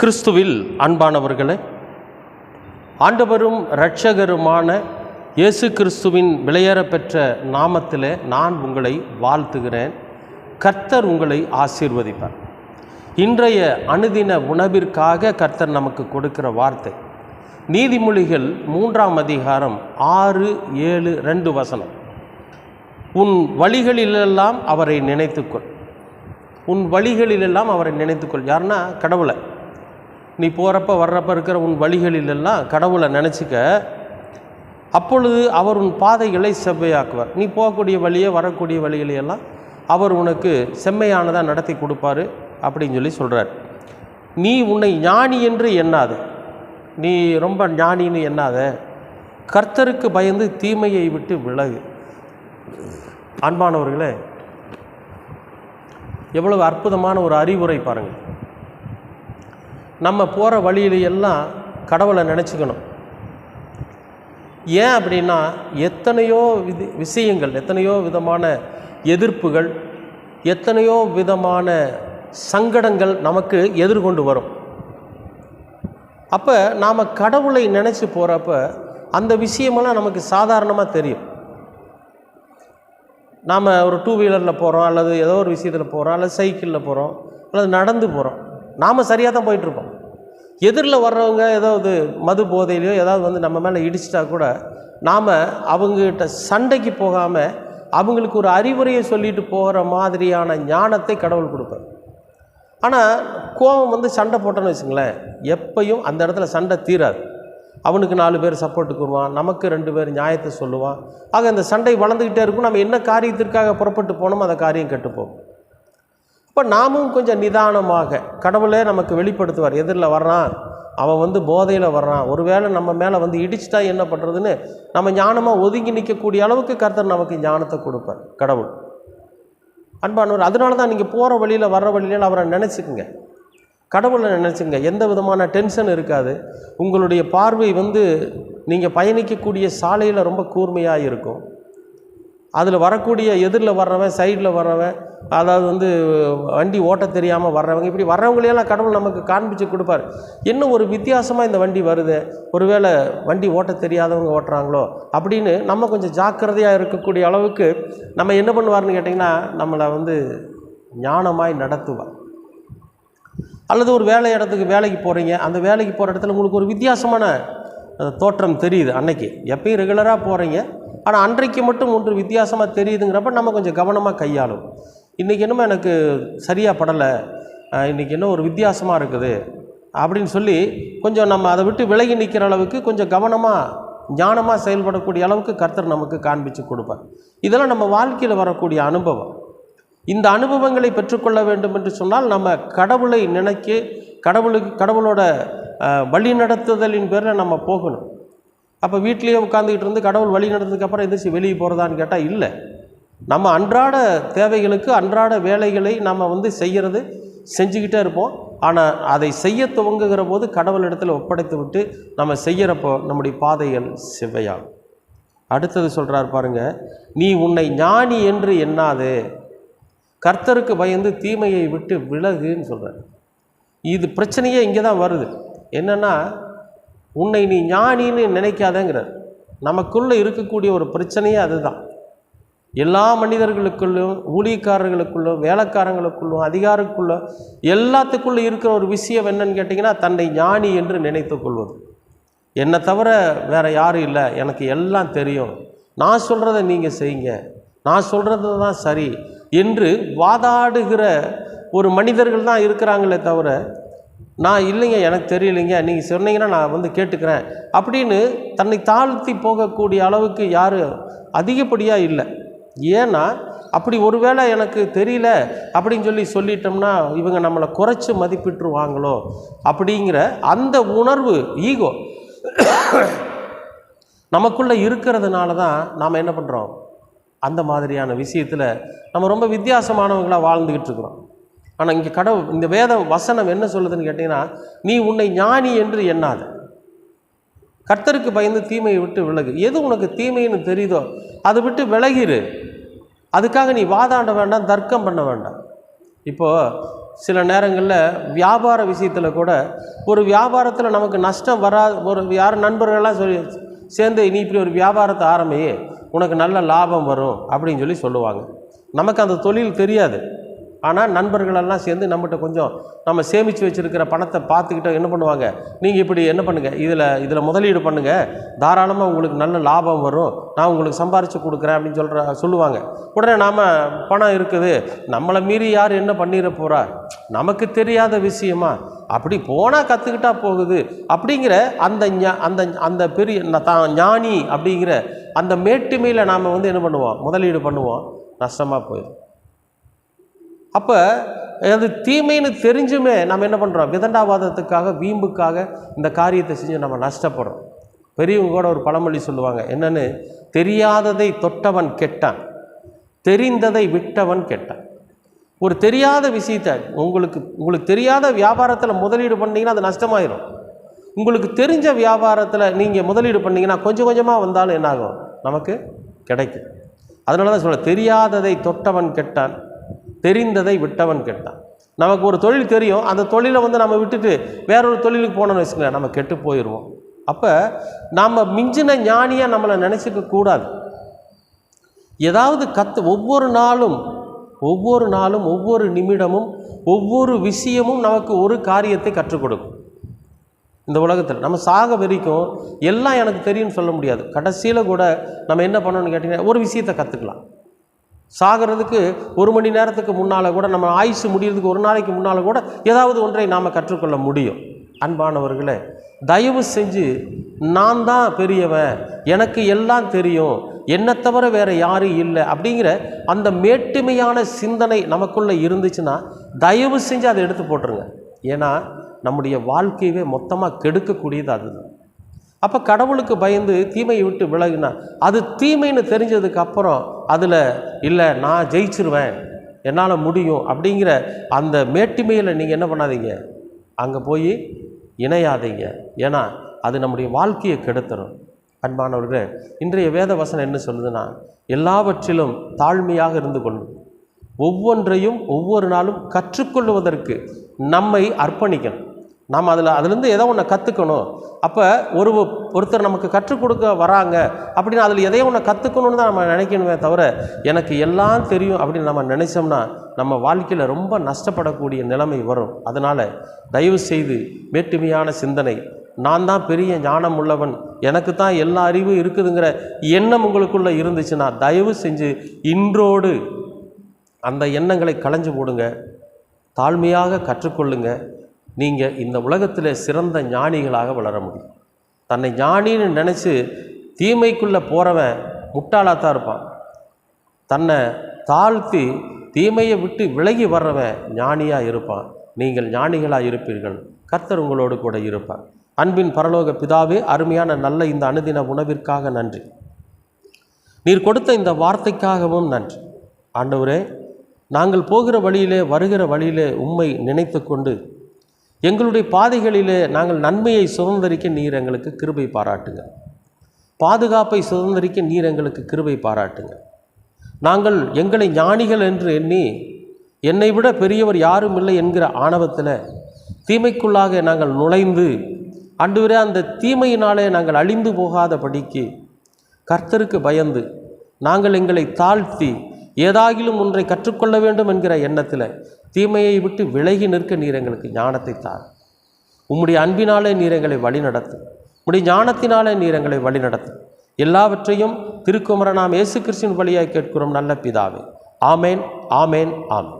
கிறிஸ்துவில் அன்பானவர்களே ஆண்டவரும் இரட்சகருமான இயேசு கிறிஸ்துவின் விளையேறப்பெற்ற நாமத்தில் நான் உங்களை வாழ்த்துகிறேன். கர்த்தர் உங்களை ஆசீர்வதிப்பார். இன்றைய அணுதின உணவிற்காக கர்த்தர் நமக்கு கொடுக்கிற வார்த்தை நீதிமொழிகள் மூன்றாம் அதிகாரம் ஆறு ஏழு ரெண்டு வசனம். உன் வழிகளிலெல்லாம் அவரை நினைத்துக்கொள். உன் வழிகளிலெல்லாம் அவரை நினைத்துக்கொள். யாருன்னா கடவுளை. நீ போகிறப்ப வர்றப்ப இருக்கிற உன் வழிகளிலெல்லாம் கடவுளை நினச்சிக்க. அப்பொழுது அவர் உன் பாதைகளை செவ்வையாக்குவார். நீ போகக்கூடிய வழியே வரக்கூடிய வழிகளையெல்லாம் அவர் உனக்கு செம்மையானதாக நடத்தி கொடுப்பாரு அப்படின்னு சொல்லி சொல்கிறார் நீ உன்னை ஞானி என்று எண்ணாத. நீ ரொம்ப ஞானின்னு எண்ணாத. கர்த்தருக்கு பயந்து தீமையை விட்டு விலகு. அன்பானவர்களே எவ்வளவு அற்புதமான ஒரு அறிவுரை பாருங்கள். நம்ம போகிற வழியிலையெல்லாம் கடவுளை நினச்சிக்கணும். ஏன் அப்படின்னா எத்தனையோ விதி விஷயங்கள் எத்தனையோ விதமான எதிர்ப்புகள் எத்தனையோ விதமான சங்கடங்கள் நமக்கு எதிர்கொண்டு வரும். அப்போ நாம் கடவுளை நினச்சி போகிறப்ப அந்த விஷயமெல்லாம் நமக்கு சாதாரணமாக தெரியும். நாம் ஒரு டூ வீலரில் போகிறோம் அல்லது ஏதோ ஒரு விஷயத்தில் போகிறோம் அல்லது சைக்கிளில் போகிறோம் அல்லது நடந்து போகிறோம் நாம் சரியாக தான் போயிட்டுருப்போம் எதிரில் வர்றவங்க ஏதாவது மது போதையிலையோ ஏதாவது வந்து நம்ம மேலே இடிச்சிட்டா கூட நாம் அவங்ககிட்ட சண்டைக்கு போகாமல் அவங்களுக்கு ஒரு அறிவுரையை சொல்லிட்டு போகிற மாதிரியான ஞானத்தை கடவுள் கொடுப்பார். ஆனால் கோபம் வந்து சண்டை போட்டோன்னு வச்சுங்களேன் எப்பையும் அந்த இடத்துல சண்டை தீராது. அவனுக்கு நாலு பேர் சப்போர்ட்டுக்கு வருவான் நமக்கு ரெண்டு பேர் நியாயத்தை சொல்லுவான். ஆக இந்த சண்டை வளர்ந்துக்கிட்டே இருக்கும். நம்ம என்ன காரியத்திற்காக புறப்பட்டு போனோமோ அந்த காரியம் கெட்டுப்போம் இப்போ நாமும் கொஞ்சம் நிதானமாக கடவுளே நமக்கு வெளிப்படுத்துவார். எதிரில் வர்றான் அவன் வந்து போதையில் வர்றான். ஒருவேளை நம்ம மேலே வந்து இடிச்சிட்டா என்ன பண்ணுறதுன்னு நம்ம ஞானமாக ஒதுங்கி நிற்கக்கூடிய அளவுக்கு கர்த்தர் நமக்கு ஞானத்தை கொடுப்பார். கடவுள். அன்பானவர் அதனால தான் நீங்கள் போகிற வழியில் வர்ற வழியில் அவரை நினச்சிக்கோங்க. கடவுளை நினச்சிங்க எந்த விதமான டென்ஷன் இருக்காது. உங்களுடைய பார்வை வந்து நீங்கள் பயணிக்கக்கூடிய சாலையில் ரொம்ப கூர்மையாக இருக்கும். அதில் வரக்கூடிய எதிரில் வர்றவன் சைடில் வர்றவன் அதாவது வந்து வண்டி ஓட்ட தெரியாமல் வர்றவங்க இப்படி வர்றவங்களையெல்லாம் கடவுள் நமக்கு காண்பிச்சு கொடுப்பார். இன்னும் ஒரு வித்தியாசமாக இந்த வண்டி வருது. ஒருவேளை வண்டி ஓட்ட தெரியாதவங்க ஓட்டுறாங்களோ அப்படின்னு நம்ம கொஞ்சம் ஜாக்கிரதையாக இருக்கக்கூடிய அளவுக்கு நம்ம என்ன பண்ணுவார்னு கேட்டிங்கன்னா நம்மளை வந்து ஞானமாய் நடத்துவார். அல்லது ஒரு வேலை இடத்துக்கு வேலைக்கு போகிறீங்க அந்த வேலைக்கு போகிற இடத்துல உங்களுக்கு ஒரு வித்தியாசமான தோற்றம் தெரியுது அன்னைக்கு. எப்பயும் ரெகுலராக போகிறீங்க ஆனால் அன்றைக்கு மட்டும் ஒன்று வித்தியாசமாக தெரியுதுங்கிறப்ப நம்ம கொஞ்சம் கவனமாக கையாளும். இன்றைக்கி என்னமோ எனக்கு சரியாக படலை இன்றைக்கி என்ன ஒரு வித்தியாசமாக இருக்குது அப்படின்னு சொல்லி கொஞ்சம் நம்ம அதை விட்டு விலகி நிற்கிற அளவுக்கு கொஞ்சம் கவனமாக ஞானமாக செயல்படக்கூடிய அளவுக்கு கர்த்தர் நமக்கு காண்பிச்சு கொடுப்பார். இதெல்லாம் நம்ம வாழ்க்கையில் வரக்கூடிய அனுபவம். இந்த அனுபவங்களை பெற்றுக்கொள்ள வேண்டும் என்று சொன்னால் நம்ம கடவுளை நினைக்க கடவுளுக்கு கடவுளோட வழிநடத்துதலின் பேரில் நம்ம போகணும். அப்போ வீட்லேயே உட்காந்துக்கிட்டு இருந்து கடவுள் வழி நடந்ததுக்கப்புறம் எந்திரிச்சு வெளியே போகிறதான்னு கேட்டால் இல்லை. நம்ம அன்றாட தேவைகளுக்கு அன்றாட வேலைகளை நம்ம வந்து செய்கிறது செஞ்சுக்கிட்டே இருப்போம். ஆனால் அதை செய்ய துவங்குகிற போது கடவுள் இடத்துல ஒப்படைத்து விட்டு நம்ம செய்கிறப்போ நம்முடைய பாதைகள் செவ்வையாகும். அடுத்தது சொல்கிறார் பாருங்க நீ உன்னை ஞானி என்று எண்ணாதே. கர்த்தருக்கு பயந்து தீமையை விட்டு விலகுன்னு சொல்கிறார் இது பிரச்சனையே இங்கே தான் வருது. என்னென்னா உன்னை நீ ஞானின்னு நினைக்காதேங்கிறார். நமக்குள்ளே இருக்கக்கூடிய ஒரு பிரச்சனையே அதுதான். எல்லா மனிதர்களுக்குள்ளும் ஊழியக்காரர்களுக்குள்ளும் வேலைக்காரங்களுக்குள்ளும் அதிகாரக்குள்ளும் எல்லாத்துக்குள்ளே இருக்கிற ஒரு விஷயம் என்னன்னு கேட்டிங்கன்னா தன்னை ஞானி என்று நினைத்து கொள்வது. என்னை தவிர வேறு யாரும் இல்லை. எனக்கு எல்லாம் தெரியும். நான் சொல்கிறத நீங்கள் செய்யுங்க. நான் சொல்கிறது தான் சரி என்று வாதாடுகிற ஒரு மனிதர்கள் தான் இருக்கிறாங்களே தவிர நான் இல்லைங்க எனக்கு தெரியலைங்க. நீங்கள் சொன்னீங்கன்னா நான் வந்து கேட்டுக்கிறேன். அப்படின்னு தன்னை தாழ்த்தி போகக்கூடிய அளவுக்கு யாரும் அதிகப்படியாக இல்லை. ஏன்னா அப்படி ஒருவேளை எனக்கு தெரியல அப்படின்னு சொல்லி சொல்லிட்டோம்னா இவங்க நம்மளை குறைச்சி மதிப்பிட்டுருவாங்களோ? அப்படிங்கிற அந்த உணர்வு ஈகோ நமக்குள்ளே இருக்கிறதுனால தான் நாம் என்ன பண்ணுறோம் அந்த மாதிரியான விஷயத்தில் நம்ம ரொம்ப வித்தியாசமானவங்களாக வாழ்ந்துக்கிட்டு இருக்கிறோம். ஆனால் இங்கே கடவுள் இந்த வேத வசனம் என்ன சொல்லுதுன்னு கேட்டிங்கன்னா நீ உன்னை ஞானி என்று எண்ணாத. கர்த்தருக்கு பயந்து தீமையை விட்டு விலகு. எது உனக்கு தீமைன்னு தெரியுதோ அதை விட்டு விலகிரு. அதுக்காக நீ வாதாண்ட வேண்டாம் தர்க்கம் பண்ண வேண்டாம். இப்போது சில நேரங்களில் வியாபார விஷயத்தில் கூட ஒரு வியாபாரத்தில் நமக்கு நஷ்டம் வராது ஒரு யார் நண்பர்கள்லாம் சொல்லி சேர்ந்து நீ இப்படி ஒரு வியாபாரத்தை ஆரம்பி உனக்கு நல்ல லாபம் வரும் அப்படின்னு சொல்லி சொல்லுவாங்க. நமக்கு அந்த தொழில் தெரியாது. ஆனால் நண்பர்களெல்லாம் சேர்ந்து நம்மகிட்ட கொஞ்சம் நம்ம சேமித்து வச்சுருக்கிற பணத்தை பார்த்துக்கிட்டோம் என்ன பண்ணுவாங்க? நீங்கள் இப்படி என்ன பண்ணுங்கள் இதில் இதில் முதலீடு பண்ணுங்கள் தாராளமாக உங்களுக்கு நல்ல லாபம் வரும். நான் உங்களுக்கு சம்பாரித்து கொடுக்குறேன் அப்படின்னு சொல்கிற சொல்லுவாங்க. உடனே நாம் பணம் இருக்குது. நம்மளை மீறி யார் என்ன பண்ணிட போகிறா நமக்கு தெரியாத விஷயமா? அப்படி போனால் கற்றுக்கிட்டா போகுது. அப்படிங்கிற அந்த ஞா- அந்த அந்த பெரிய தான் ஞானி அப்படிங்கிற அந்த மேட்டுமையில் நாம் வந்து என்ன பண்ணுவோம்? முதலீடு பண்ணுவோம். நஷ்டமாக போயிடும். அப்போ அது தீமைன்னு தெரிஞ்சுமே நம்ம என்ன பண்ணுறோம் விதண்டாவாதத்துக்காக வீம்புக்காக இந்த காரியத்தை செஞ்சு நம்ம நஷ்டப்படுறோம். பெரியவங்க கூட ஒரு பழமொழி சொல்லுவாங்க என்னென்னு? தெரியாததை தொட்டவன் கெட்டான். தெரிந்ததை விட்டவன் கெட்டான். ஒரு தெரியாத விஷயத்தை உங்களுக்கு உங்களுக்கு தெரியாத வியாபாரத்தில் முதலீடு பண்ணிங்கன்னா அது நஷ்டமாயிடும் உங்களுக்கு தெரிஞ்ச வியாபாரத்தில் நீங்கள் முதலீடு பண்ணிங்கன்னா கொஞ்சம் கொஞ்சமாக வந்தாலும் என்னாகும்? நமக்கு கிடைக்கும். அதனால தான் சொல்ல தெரியாததை தொட்டவன் கெட்டான். தெரிந்ததை விட்டவன் கெட்டான். நமக்கு ஒரு தொழில் தெரியும் அந்த தொழிலை வந்து நம்ம விட்டுட்டு வேற ஒரு தொழிலுக்கு போனோம்னு வச்சுக்கோங்களேன் நம்ம கெட்டு போயிடுவோம் அப்போ நாம் மிஞ்சின ஞானியாக நம்மளை நினச்சிக்க கூடாது. ஏதாவது கற்று ஒவ்வொரு நாளும் ஒவ்வொரு நாளும் ஒவ்வொரு நிமிடமும் ஒவ்வொரு விஷயமும் நமக்கு ஒரு காரியத்தை கற்றுக் கொடுக்கும். இந்த உலகத்தில் நம்ம சாக வரைக்கும் எல்லாம் எனக்கு தெரியும்னு சொல்ல முடியாது. கடைசியில் கூட நம்ம என்ன பண்ணணும்னு கேட்டிங்கன்னா ஒரு விஷயத்தை கற்றுக்கலாம் சாகிறதுக்கு ஒரு மணி நேரத்துக்கு முன்னால் கூட நம்ம ஆயுசு முடியறதுக்கு ஒரு நாளைக்கு முன்னால் கூட ஏதாவது ஒன்றை நாம் கற்றுக்கொள்ள முடியும். அன்பானவர்களே தயவு செஞ்சு நான் தான் பெரியவன் எனக்கு எல்லாம் தெரியும் என்னை தவிர வேறு யாரும் இல்லை அப்படிங்கிற அந்த மேட்டுமையான சிந்தனை நமக்குள்ளே இருந்துச்சுன்னா தயவு செஞ்சு அதை எடுத்து போட்டுருங்க. ஏன்னா நம்முடைய வாழ்க்கையவே மொத்தமாக கெடுக்கக்கூடியது அதுதான். அப்போ கடவுளுக்கு பயந்து தீமையை விட்டு விலகினா அது தீமைன்னு தெரிஞ்சதுக்கு அப்புறம் அதில் இல்லை நான் ஜெயிச்சிருவேன். என்னால் முடியும். அப்படிங்கிற அந்த மேட்டுமையில் நீங்கள் என்ன பண்ணாதீங்க. அங்கே போய் இணையாதீங்க. ஏன்னா அது நம்முடைய வாழ்க்கையை கெடுத்துரும். அன்பானவர்களே இன்றைய வேத வசனம் என்ன சொல்லுதுன்னா எல்லாவற்றிலும் தாழ்மையாக இருந்து கொள்ளும். ஒவ்வொன்றையும் ஒவ்வொரு நாளும் கற்றுக்கொள்வதற்கு நம்மை அர்ப்பணிக்கணும். நாம் அதில் அதுலேருந்து ஏதோ ஒன்று கற்றுக்கணும் அப்போ ஒரு ஒருத்தர் நமக்கு கற்றுக் கொடுக்க வராங்க அப்படின்னு அதில் எதையோ ஒன்று கற்றுக்கணும்னு தான் நம்ம நினைக்கணுமே தவிர எனக்கு எல்லாம் தெரியும் அப்படின்னு நம்ம நினைச்சோம்னா நம்ம வாழ்க்கையில் ரொம்ப நஷ்டப்படக்கூடிய நிலைமை வரும். அதனால் தயவு செய்து மேட்டுமையான சிந்தனை. நான் தான் பெரிய ஞானம் உள்ளவன். எனக்கு தான் எல்லா அறிவும் இருக்குதுங்கிற எண்ணம் உங்களுக்குள்ளே இருந்துச்சுன்னா தயவு செஞ்சு இன்றோடு அந்த எண்ணங்களை களைஞ்சு போடுங்க. தாழ்மையாக கற்றுக்கொள்ளுங்கள் நீங்கள் இந்த உலகத்தில் சிறந்த ஞானிகளாக வளர முடியும். தன்னை ஞானின்னு நினச்சி தீமைக்குள்ளே போகிறவன் முட்டாளாக தான் இருப்பான். தன்னை தாழ்த்தி தீமையை விட்டு விலகி வர்றவன் ஞானியாக இருப்பான். நீங்கள் ஞானிகளாக இருப்பீர்கள். கர்த்தர் உங்களோடு கூட இருப்பார். அன்பின் பரலோக பிதாவே அருமையான நல்ல இந்த அனுதின உணவிற்காக நன்றி. நீர் கொடுத்த இந்த வார்த்தைக்காகவும் நன்றி. ஆண்டவரே நாங்கள் போகிற வழியிலே வருகிற வழியிலே உம்மை நினைத்து கொண்டு எங்களுடைய பாதைகளிலே நாங்கள் நன்மையை சுதந்திரிக்க நீர் எங்களுக்கு கிருபை பாராட்டுங்க. பாதுகாப்பை சுதந்திரிக்க நீர் எங்களுக்கு கிருபை பாராட்டுங்க. நாங்கள் எங்களை ஞானிகள் என்று எண்ணி என்னை விட பெரியவர் யாரும் இல்லை என்கிற ஆணவத்தில் தீமைக்குள்ளாக நாங்கள் நுழைந்து அன்றுவரே அந்த தீமையினாலே நாங்கள் அழிந்து போகாதபடிக்கு கர்த்தருக்கு பயந்து நாங்கள் எங்களை தாழ்த்தி ஏதாகிலும் ஒன்றை கற்றுக்கொள்ள வேண்டும் என்கிற எண்ணத்தில் தீமையை விட்டு விலகி நிற்க நீர் எங்களுக்கு ஞானத்தை தார். உம்முடைய அன்பினாலே நீர் எங்களை வழிநடத்தும் உம்முடைய ஞானத்தினாலே நீர் எங்களை வழிநடத்தும் எல்லாவற்றையும் திருக்குமரனாம் இயேசு கிறிஸ்தின் வழியாக கேட்கிறோம் நல்ல பிதாவே. ஆமேன் ஆமேன் ஆமேன்.